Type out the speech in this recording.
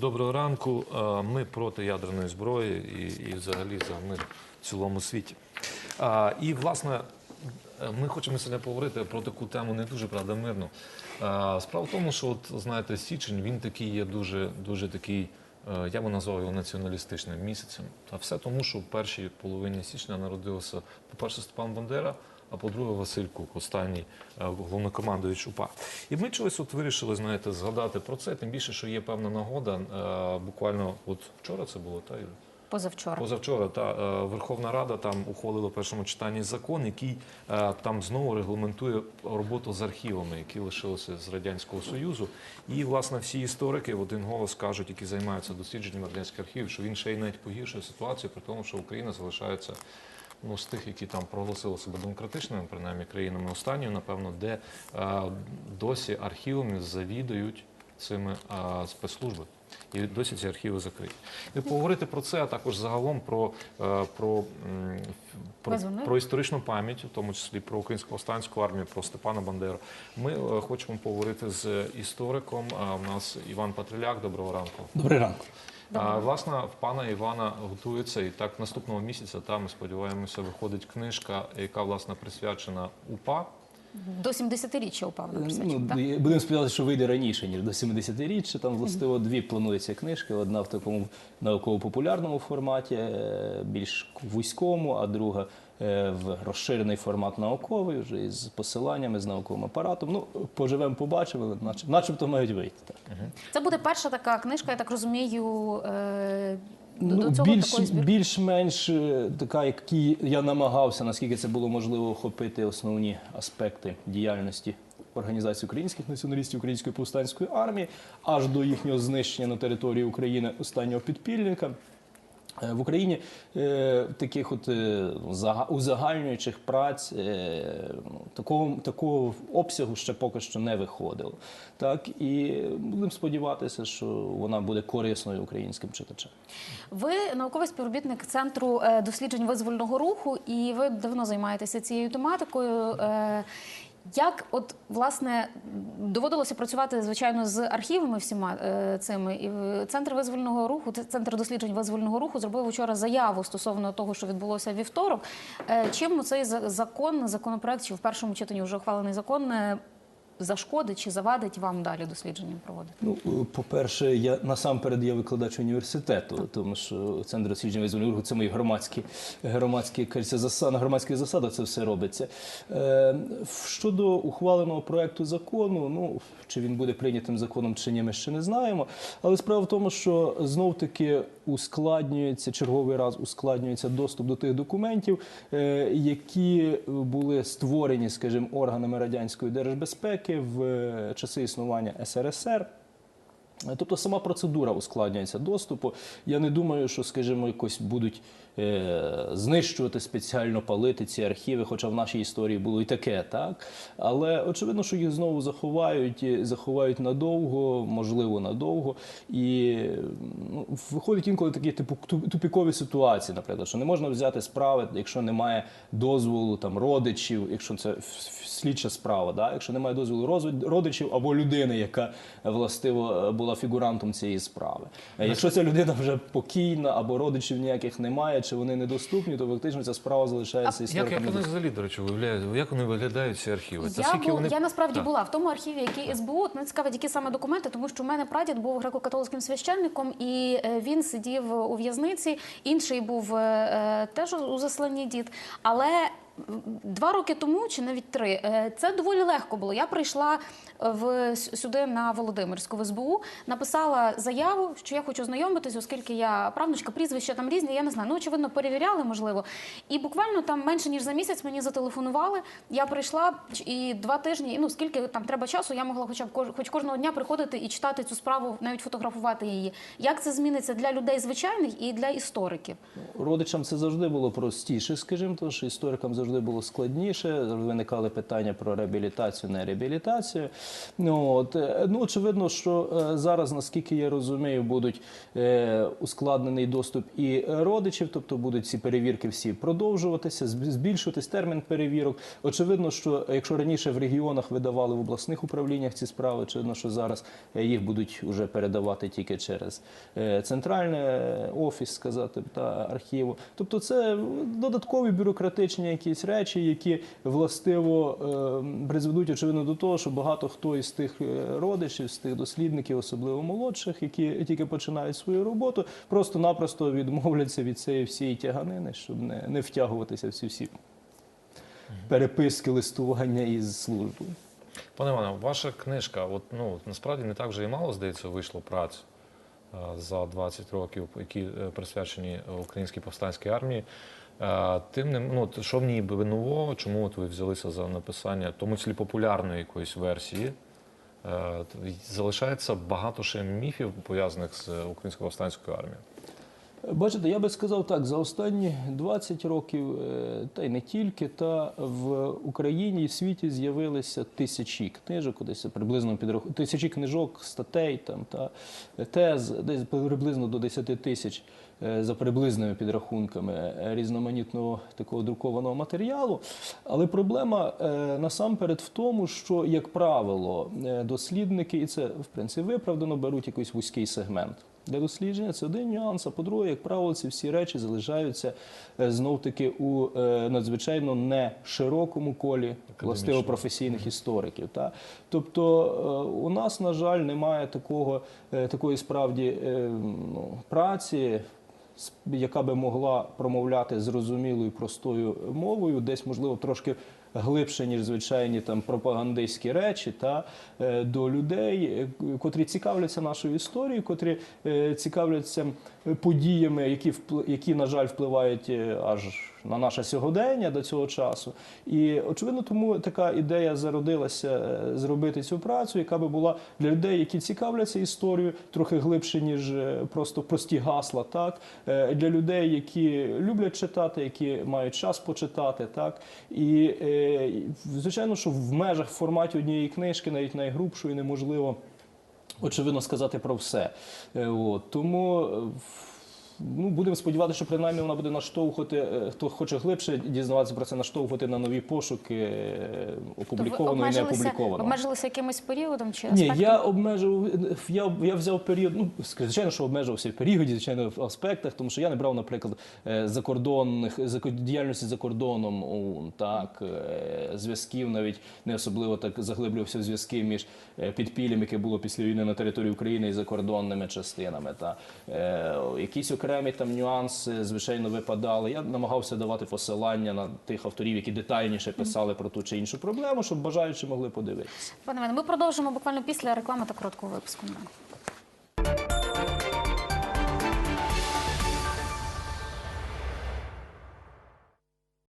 доброго ранку. Е, Ми проти ядерної зброї і, і взагалі за мир в цілому світі. А, І, власне, е, ми хочемо сьогодні поговорити про таку тему не дуже правда мирну. А, Справа в тому, що от знаєте, січень він такий є дуже, дуже такий. е, Я би назвав його націоналістичним місяцем. А все тому, що в першій половині січня народився, по-перше, Степан Бандера, а по-друге, Василь Кук, останній е, головнокомандуючий УПА. І ми чогось от вирішили, знаєте, згадати про це, тим більше, що є певна нагода. е, Буквально от вчора це було, та? Позавчора. Позавчора та е, Верховна Рада там ухвалила в першому читанні закон, який там знову регламентує роботу з архівами, які лишилися з радянського союзу. І власне всі історики в один голос кажуть, які займаються дослідженням радянських архівів, що він ще й навіть погіршує ситуацію, при тому, що Україна залишається. Ну, з тих, які там проголосили себе демократичними, принаймні країнами останньою, напевно, де е, досі архівами завідують цими е, спецслужби. І досі ці архіви закриті. І поговорити про це, а також загалом про, про, про, про історичну пам'ять, в тому числі про українську повстанську армію, про Степана Бандеру. Ми е, хочемо поговорити з істориком. У нас Іван Патриляк. Доброго ранку. Добрий ранок. А, власне, в пана Івана готується і так наступного місяця. Там ми сподіваємося, виходить книжка, яка власне присвячена УПА. До 70-річчя упав на Ну, так? Будемо сподіватися, що вийде раніше, ніж до 70-річчя. Там властиво дві плануються книжки. Одна в такому науково-популярному форматі, е, більш вузькому, а друга в розширений формат науковий, вже із посиланнями, з науковим апаратом. Ну, поживемо, побачимо, начеб, начебто мають вийти. Так. Це буде перша така книжка, я так розумію. Е... До, Ну, до більш, такої більш-менш е, така, які я намагався, наскільки це було можливо, охопити основні аспекти діяльності Організації українських націоналістів Української повстанської армії, аж до їхнього знищення на території України останнього підпільника. Е, В Україні е, таких от е, узагальнюючих праць ну, такого, такого обсягу ще поки що не виходило. Так і будемо сподіватися, що вона буде корисною українським читачам. Ви науковий співробітник центру досліджень визвольного руху, і ви давно займаєтеся цією тематикою. Е, Як, от власне, доводилося працювати звичайно з архівами всіма е, цими і центр визвольного руху, центр досліджень визвольного руху зробив вчора заяву стосовно того, що відбулося вівторок. Е, Чим цей закон, законопроект, чи в першому читанні вже ухвалений закон е, зашкодить чи завадить вам далі дослідження проводити? Ну, е, по-перше, я насамперед є викладач університету, тому що центр дослідження руху це мої громадські, громадські на громадських засадах це все робиться. Е, щодо ухваленого проекту закону, ну чи він буде прийнятим законом чи ні, ми ще не знаємо. Але справа в тому, що знов таки ускладнюється черговий раз ускладнюється доступ до тих документів, е, які були створені, скажімо, органами радянської держбезпеки в е, часи існування СРСР. Тобто сама процедура ускладнюється доступу. Я не думаю, що, скажімо, якось будуть е, знищувати спеціально палити ці архіви, хоча в нашій історії було і таке, так. Але очевидно, що їх знову заховають, і заховають надовго, можливо, надовго. І ну, виходять інколи такі типу тупікові ситуації, наприклад, що не можна взяти справи, якщо немає дозволу там родичів, якщо це слідча справа, да? якщо немає дозволу родичів або людини, яка е, властиво е, була фігурантом цієї справи. Е, Якщо ця людина вже покійна або родичів ніяких немає, чи вони недоступні, то фактично ця справа залишається Як, як вони взагалі, до речі, виявляють, як вони виглядають ці архіви? Я, бу- вони... я насправді Так. була в тому архіві, який СБУ. От Мене цікавить, які саме документи, тому що в мене прадід був греко-католицьким священником, і е, він сидів у в'язниці. Інший був е, е, теж у засланні дід. Але два роки тому, чи навіть три, е, це доволі легко було. Я прийшла в сюди на Володимирську в СБУ, написала заяву, що я хочу знайомитись, оскільки я правнучка, прізвища там різні. Я не знаю. Ну очевидно, перевіряли, можливо. І буквально там менше ніж за місяць мені зателефонували. Я прийшла і два тижні. Ну скільки там треба часу, я могла хоча б хоч кожного дня приходити і читати цю справу, навіть фотографувати її. Як це зміниться для людей звичайних і для істориків? Родичам це завжди було простіше, скажімо, тому що історикам завжди завжди було складніше. Виникали питання про реабілітацію, не реабілітацію. Ну, от, е, ну очевидно, що е, зараз, наскільки я розумію, будуть е, ускладнений доступ і родичів, тобто будуть ці перевірки всі продовжуватися, зб- збільшуватись термін перевірок. Очевидно, що якщо раніше в регіонах видавали в обласних управліннях ці справи, очевидно, що зараз е, їх будуть вже передавати тільки через е, центральний е, офіс, сказати, та архіву. Тобто, це додаткові бюрократичні якісь речі, які властиво е, призведуть очевидно до того, що багато хто із тих е, родичів, з тих дослідників, особливо молодших, які тільки починають свою роботу, просто-напросто відмовляться від цієї всієї тяганини, щоб не, не втягуватися в ці всі переписки, листування із службою. Пане Іване, ваша книжка, от, ну, насправді не так вже і мало, здається, вийшло праць за 20 років, які е, присвячені українській повстанській армії. Е, Тим не ну, що в ній би нового, чому от ви взялися за написання, тому числі популярної якоїсь версії? Е, Залишається багато ще міфів пов'язаних з українською повстанською армією. Бачите, я би сказав так, за останні 20 років, е, та й не тільки, та в Україні і в світі з'явилися тисячі книжок, десь приблизно підрах... тисячі книжок, статей там та тез, десь приблизно до 10 тисяч е, за приблизними підрахунками е, різноманітного такого друкованого матеріалу. Але проблема насамперед в тому, що, як правило, дослідники, і це в принципі виправдано, беруть якийсь вузький сегмент. Для дослідження це один нюанс. А по-друге, як правило, ці всі речі залишаються знов таки у е, надзвичайно не широкому колі властиво професійних істориків. Та? Тобто е, у нас, на жаль, немає такого, е, такої справді е, ну, праці. Яка би могла промовляти зрозумілою простою мовою, десь можливо трошки глибше, ніж звичайні там пропагандистські речі, та е, до людей, е, котрі цікавляться нашою історією, котрі е, цікавляться подіями, які які на жаль впливають аж на наше сьогодення до цього часу. І очевидно, тому така ідея зародилася зробити цю працю, яка би була для людей, які цікавляться історією, трохи глибше, ніж просто прості гасла, так для людей, які люблять читати, які мають час почитати, так і звичайно, що в межах форматі однієї книжки, навіть найгрубшої, неможливо. Очевидно сказати про все. Е, От. Тому е, ну, будемо сподіватися, що принаймні вона буде наштовхувати, е, хто хоче глибше дізнаватися про це, наштовхувати на нові пошуки опублікованого і не опублікованого. обмежилися якимось періодом чи Ні, я обмежив, я, я взяв період, ну, звичайно, що обмежувався в періоді, звичайно, в аспектах, тому що я не брав, наприклад, е, закордонних, діяльності за кордоном, так, е, зв'язків навіть не особливо так заглиблювався в зв'язки між підпіллям, яке було після війни на території України і закордонними частинами. Та. Е, Якісь окремі окремі там нюанси, звичайно, випадали. Я намагався давати посилання на тих авторів, які детальніше писали про ту чи іншу проблему, щоб бажаючі могли подивитися. Пане Мене, ми продовжимо буквально після реклами та короткого випуску.